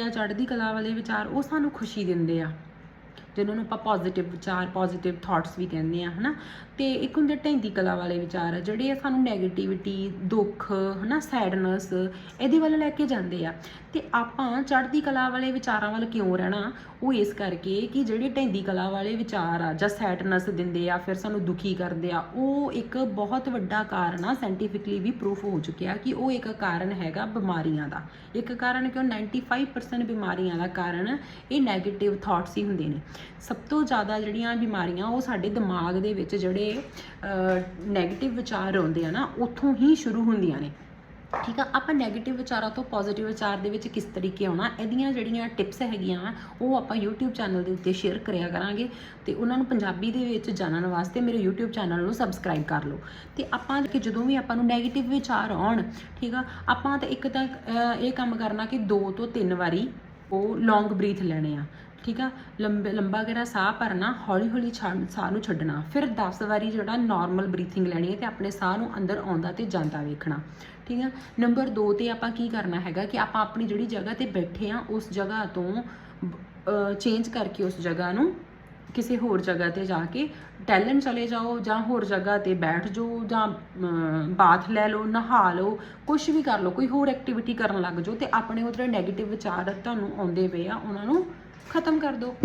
ਆ ਚੜ੍ਹਦੀ ਕਲਾ ਵਾਲੇ ਵਿਚਾਰ ਉਹ ਸਾਨੂੰ ਖੁਸ਼ੀ ਦਿੰਦੇ ਆ। ਜਿਹਨਾਂ ਨੂੰ ਆਪਾਂ ਪੋਜ਼ਿਟਿਵ ਵਿਚਾਰ ਪੋਜ਼ਿਟਿਵ ਥਾਟਸ ਵੀ ਕਹਿੰਦੇ ਆ ਹਨਾ? ਤੇ ਇੱਕ ਹੁੰਦੇ ਢੈਂਦੀ ਕਲਾ ਵਾਲੇ ਵਿਚਾਰ, ਜਿਹੜੇ ਸਾਨੂੰ 네ਗੇਟਿਵਿਟੀ ਦੁੱਖ, ਹਨਾ? ਸੈਡਨੈਸ ਇਹਦੇ ਵੱਲ ਲੈ ਕੇ ਜਾਂਦੇ ਆ। ਤੇ ਆਪਾਂ ਚੜ੍ਹਦੀ ਕਲਾ ਵਾਲੇ ਵਿਚਾਰਾਂ ਵੱਲ ਕਿਉਂ ਰਹਿਣਾ? ਉਹ ਇਸ ਕਰਕੇ ਕਿ ਜਿਹੜੇ ਢੈਂਦੀ ਕਲਾ ਵਾਲੇ ਵਿਚਾਰ ਆ, ਜਾਂ ਸੈਡਨੈਸ ਦਿੰਦੇ ਆ, ਫਿਰ ਸਾਨੂੰ ਦੁਖੀ ਕਰਦੇ ਆ, ਉਹ ਇੱਕ ਬਹੁਤ ਵੱਡਾ ਕਾਰਨ ਆ ਸਾਇੰਟੀਫਿਕਲੀ ਵੀ ਪ੍ਰੂਫ ਹੋ ਚੁੱਕਿਆ ਕਿ ਉਹ ਇੱਕ ਕਾਰਨ ਹੈਗਾ ਬਿਮਾਰੀਆਂ ਦਾ। ਇੱਕ ਕਾਰਨ ਕਿਉਂ? 95% ਬਿਮਾਰੀਆਂ ਦਾ ਕਾਰਨ ਇਹ 네ਗੇਟਿਵ ਥਾਟਸ ਹੀ ਹੁੰਦੇ ਨੇ। ਸਭ ਤੋਂ ਜ਼ਿਆਦਾ ਜਿਹੜੀਆਂ ਬਿਮਾਰੀਆਂ ਉਹ ਸਾਡੇ ਦਿਮਾਗ ਦੇ ਵਿੱਚ ਜਿਹੜੇ ਨੈਗੇਟਿਵ ਵਿਚਾਰ ਆਉਂਦੇ ਆ ਨਾ, ਉੱਥੋਂ ਹੀ ਸ਼ੁਰੂ ਹੁੰਦੀਆਂ ਨੇ। ਠੀਕ ਆ? ਆਪਾਂ ਨੈਗੇਟਿਵ ਵਿਚਾਰਾਂ ਤੋਂ ਪੋਜ਼ਿਟਿਵ ਵਿਚਾਰ ਦੇ ਵਿੱਚ ਕਿਸ ਤਰੀਕੇ ਆਉਣਾ? ਇਹਦੀਆਂ ਜਿਹੜੀਆਂ ਟਿਪਸ ਹੈਗੀਆਂ, ਉਹ ਆਪਾਂ YouTube ਚੈਨਲ ਦੇ ਉੱਤੇ ਸ਼ੇਅਰ ਕਰਿਆ ਕਰਾਂਗੇ ਤੇ ਉਹਨਾਂ ਨੂੰ ਪੰਜਾਬੀ ਦੇ ਵਿੱਚ ਜਾਣਨ ਵਾਸਤੇ ਮੇਰੇ YouTube ਚੈਨਲ ਨੂੰ ਸਬਸਕ੍ਰਾਈਬ ਕਰ ਲਓ। ਤੇ ਆਪਾਂ ਕਿ ਜਦੋਂ ਵੀ ਆਪਾਂ ਨੂੰ ਨੈਗੇਟਿਵ ਵਿਚਾਰ ਆਉਣ, ਠੀਕ ਆ? ਆਪਾਂ ਤਾਂ ਇੱਕ ਤਾਂ ਇਹ ਕੰਮ ਕਰਨਾ ਕਿ ਦੋ ਤੋਂ ਤਿੰਨ ਵਾਰੀ ਉਹ ਲੌਂਗ ਬਰੀਥ ਲੈਣੇ ਆ। ਠੀਕ ਆ? ਲੰਬੇ ਲੰਬਾ ਗਹਿਰਾ ਸਾਹ ਭਰਨਾ, ਹੌਲੀ ਹੌਲੀ ਛੱਡ ਸਾਹ ਨੂੰ ਛੱਡਣਾ। ਫਿਰ 10 ਵਾਰੀ ਜਿਹੜਾ ਨਾਰਮਲ ਬਰੀਥਿੰਗ ਲੈਣੀ ਹੈ ਤੇ ਆਪਣੇ ਸਾਹ ਨੂੰ ਅੰਦਰ ਆਉਂਦਾ ਤੇ ਜਾਂਦਾ ਵੇਖਣਾ। ਠੀਕ ਆ? ਨੰਬਰ 2 ਤੇ ਆਪਾਂ ਕੀ ਕਰਨਾ ਹੈਗਾ ਕਿ ਆਪਾਂ ਆਪਣੀ ਜਿਹੜੀ ਜਗ੍ਹਾ ਤੇ ਬੈਠੇ ਆ, ਉਸ ਜਗ੍ਹਾ ਤੋਂ ਚੇਂਜ ਕਰਕੇ ਉਸ ਜਗ੍ਹਾ ਨੂੰ ਕਿਸੇ ਹੋਰ ਜਗ੍ਹਾ ਤੇ ਜਾ ਕੇ ਟੈਲੈਂਟ ਚਲੇ ਜਾਓ ਜਾਂ ਹੋਰ ਜਗ੍ਹਾ ਤੇ ਬੈਠ ਜਾਓ ਜਾਂ ਬਾਥ ਲੈ ਲਓ, ਨਹਾ ਲਓ ਕੁਝ ਵੀ ਕਰ ਲਓ, ਕੋਈ ਹੋਰ ਐਕਟੀਵਿਟੀ ਕਰਨ ਲੱਗ ਜਾਓ ਤੇ ਆਪਣੇ ਉਹ ਜਿਹੜੇ 네ਗੇਟਿਵ ਵਿਚਾਰ ਤੁਹਾਨੂੰ ਆਉਂਦੇ ਪਏ ਆ, ਉਹਨਾਂ ਨੂੰ ਖਤਮ ਕਰ ਦਿਓ